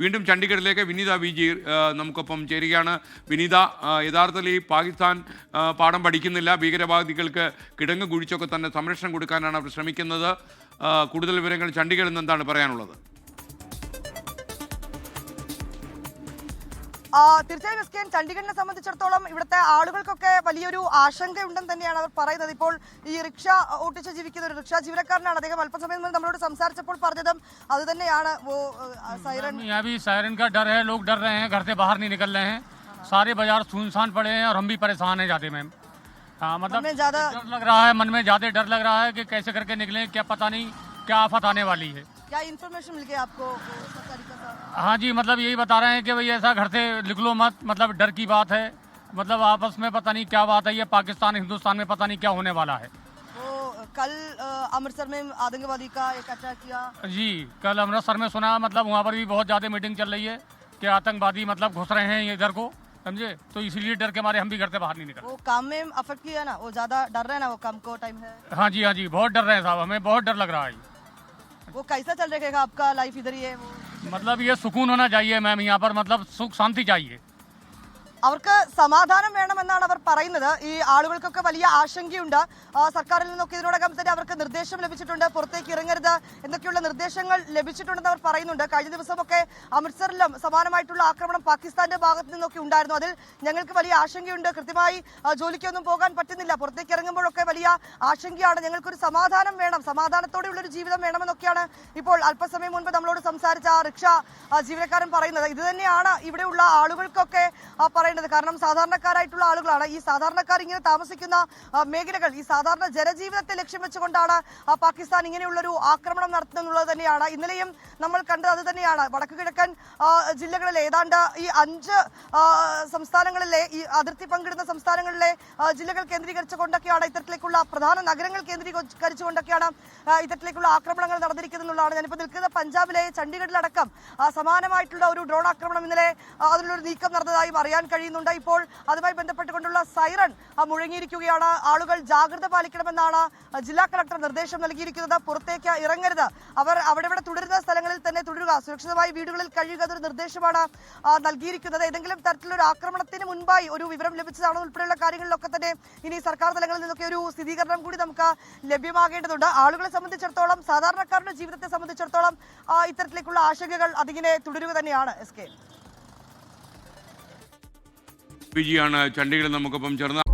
വീണ്ടും ചണ്ഡീഗഡിലേക്ക് വിനീത V G നമുക്കൊപ്പം ചേരുകയാണ്. വിനീത യഥാർത്ഥത്തിൽ ഈ പാകിസ്ഥാൻ പാഠം പഠിക്കുന്നില്ല. ഭീകരവാദികൾക്ക് കിടങ്ങ് കുഴിച്ചൊക്കെ തന്നെ സംരക്ഷണം കൊടുക്കാനാണ് അവർ ശ്രമിക്കുന്നത്. കൂടുതൽ വിവരങ്ങൾ ചണ്ഡീഗഡിൽ നിന്ന് എന്താണ് പറയാനുള്ളത്? തീർച്ചയായും എസ് കെ എൻ ചണ്ഡീഗഡിനെ സംബന്ധിച്ചിടത്തോളം ഇവിടുത്തെ ആളുകൾക്കൊക്കെ വലിയൊരു ആശങ്കയുണ്ടെന്ന് തന്നെയാണ് അവർ പറയുന്നത് ഇപ്പോൾ ഈ റിക്ഷ ഓട്ടിച്ച് ജീവിക്കുന്ന ഒരു റിക്ഷ ജീവനക്കാരനാണ് അദ്ദേഹം അല്പസമയം മുമ്പ് നമ്മളോട് സംസാരിച്ചപ്പോൾ പറഞ്ഞതും അത് തന്നെയാണ് ഓ, ആ, സൈറൻ यहाँ भी सायरन का डर है लोग डर रहे हैं घर से बाहर नहीं निकल रहे हैं सारे बाजार सुनसान पड़े हैं और हम भी परेशान हैं जाते मैम हाँ मतलब में ज्यादा डर लग रहा है मन में ज्यादा डर लग रहा है कि कैसे करके निकलें क्या पता नहीं क्या आफत आने वाली है क्या इन्फॉर्मेशन मिल गया आपको वो सरकारी का साथ? हाँ जी मतलब यही बता रहे हैं कि भाई ऐसा घर से निकलो मत मतलब डर की बात है। मतलब आपस में पता नहीं क्या बात है ये पाकिस्तान हिंदुस्तान में पता नहीं क्या होने वाला है। तो कल अमृतसर में आतंकवादी का एक अटैक किया। जी कल अमृतसर में सुना मतलब वहाँ पर भी बहुत ज़्यादा मीटिंग चल रही है कि आतंकवादी मतलब घुस रहे हैं इधर को समझे? तो इसीलिए डर के मारे हम भी घर से बाहर नहीं निकल। वो काम में अफेक्ट किया ना? वो ज़्यादा डर रहे हैं ना वो काम को टाइम है? हाँ जी हाँ जी बहुत डर रहे हैं साहब हमें बहुत डर लग रहा है। वो कैसा चल रहेगा आपका लाइफ इधर ही है वो? मतलब ये सुकून होना चाहिए मैम। यहाँ पर मतलब सुख शांति चाहिए। അവർക്ക് സമാധാനം വേണമെന്നാണ് അവർ പറയുന്നത്. ഈ ആളുകൾക്കൊക്കെ വലിയ ആശങ്കയുണ്ട്. സർക്കാരിൽ നിന്നൊക്കെ ഇതിനോടകം തന്നെ അവർക്ക് നിർദ്ദേശം ലഭിച്ചിട്ടുണ്ട്. പുറത്തേക്ക് ഇറങ്ങരുത് എന്നൊക്കെയുള്ള നിർദ്ദേശങ്ങൾ ലഭിച്ചിട്ടുണ്ടെന്ന് അവർ പറയുന്നുണ്ട്. കഴിഞ്ഞ ദിവസമൊക്കെ അമൃത്സറിലും സമാനമായിട്ടുള്ള ആക്രമണം പാകിസ്ഥാന്റെ ഭാഗത്ത് നിന്നൊക്കെ ഉണ്ടായിരുന്നു. അതിൽ ഞങ്ങൾക്ക് വലിയ ആശങ്കയുണ്ട്. കൃത്യമായി ജോലിക്കൊന്നും പോകാൻ പറ്റുന്നില്ല. പുറത്തേക്ക് ഇറങ്ങുമ്പോഴൊക്കെ വലിയ ആശങ്കയാണ്. ഞങ്ങൾക്കൊരു സമാധാനം വേണം. സമാധാനത്തോടെയുള്ള ഒരു ജീവിതം വേണമെന്നൊക്കെയാണ് ഇപ്പോൾ അല്പസമയം മുൻപ് നമ്മളോട് സംസാരിച്ച ആ റിക്ഷ ജീവനക്കാരൻ പറയുന്നത്. ഇത് തന്നെയാണ് ഇവിടെയുള്ള ആളുകൾക്കൊക്കെ ആ, പറയുന്നത് കാരണം സാധാരണക്കാരായിട്ടുള്ള ആളുകളാണ്. ഈ സാധാരണക്കാർ ഇങ്ങനെ താമസിക്കുന്ന മേഖലകൾ ഈ സാധാരണ ജനജീവിതത്തെ ലക്ഷ്യം വെച്ചുകൊണ്ടാണ് പാകിസ്ഥാൻ ഇങ്ങനെയുള്ളൊരു ആക്രമണം നടത്തുന്നത് തന്നെയാണ്. ഇന്നലെയും നമ്മൾ കണ്ടത് അത് തന്നെയാണ്. വടക്കു കിഴക്കൻ ജില്ലകളിലെ ഏതാണ്ട് ഈ അഞ്ച് സംസ്ഥാനങ്ങളിലെ ഈ അതിർത്തി പങ്കിടുന്ന സംസ്ഥാനങ്ങളിലെ ജില്ലകൾ കേന്ദ്രീകരിച്ചുകൊണ്ടൊക്കെയാണ് ഇത്തരത്തിലേക്കുള്ള പ്രധാന നഗരങ്ങൾ കേന്ദ്രീകരിച്ചുകൊണ്ടൊക്കെയാണ് ഇത്തരത്തിലേക്കുള്ള ആക്രമണങ്ങൾ നടന്നിരിക്കുന്നത് എന്നുള്ളതാണ് ഞാനിപ്പോൾ നിൽക്കുന്ന പഞ്ചാബിലെ ചണ്ഡീഗഡിലടക്കം സമാനമായിട്ടുള്ള ഒരു ഡ്രോൺ ആക്രമണം ഇന്നലെ അതിലൊരു നീക്കം നടന്നതായും അറിയാൻ കഴിയുന്നുണ്ട്. ഇപ്പോൾ അതുമായി ബന്ധപ്പെട്ടുകൊണ്ടുള്ള സൈറൺ മുഴങ്ങിയിരിക്കുകയാണ്. ആളുകൾ ജാഗ്രത പാലിക്കണമെന്നാണ് ജില്ലാ കളക്ടർ നിർദ്ദേശം നൽകിയിരിക്കുന്നത്. പുറത്തേക്ക് ഇറങ്ങരുത്. അവർ അവിടെ ഇവിടെ തുടരുന്ന സ്ഥലങ്ങളിൽ തന്നെ തുടരുക. സുരക്ഷിതമായി വീടുകളിൽ കഴിയുക എന്നൊരു നിർദ്ദേശമാണ് നൽകിയിരിക്കുന്നത്. ഏതെങ്കിലും തരത്തിലൊരു ആക്രമണത്തിന് മുൻപായി ഒരു വിവരം ലഭിച്ചതാണോ ഉൾപ്പെടെയുള്ള കാര്യങ്ങളിലൊക്കെ തന്നെ ഇനി സർക്കാർ തലങ്ങളിൽ നിന്നൊക്കെ ഒരു സ്ഥിരീകരണം കൂടി നമുക്ക് ലഭ്യമാകേണ്ടതുണ്ട്. ആളുകളെ സംബന്ധിച്ചിടത്തോളം സാധാരണക്കാരുടെ ജീവിതത്തെ സംബന്ധിച്ചിടത്തോളം ഇത്തരത്തിലേക്കുള്ള ആശങ്കകൾ അതിങ്ങനെ തുടരുക തന്നെയാണ് എസ് കെ. വിജിയാണ് ചണ്ഡീഗഡിൽ നമുക്കൊപ്പം ചേർന്ന്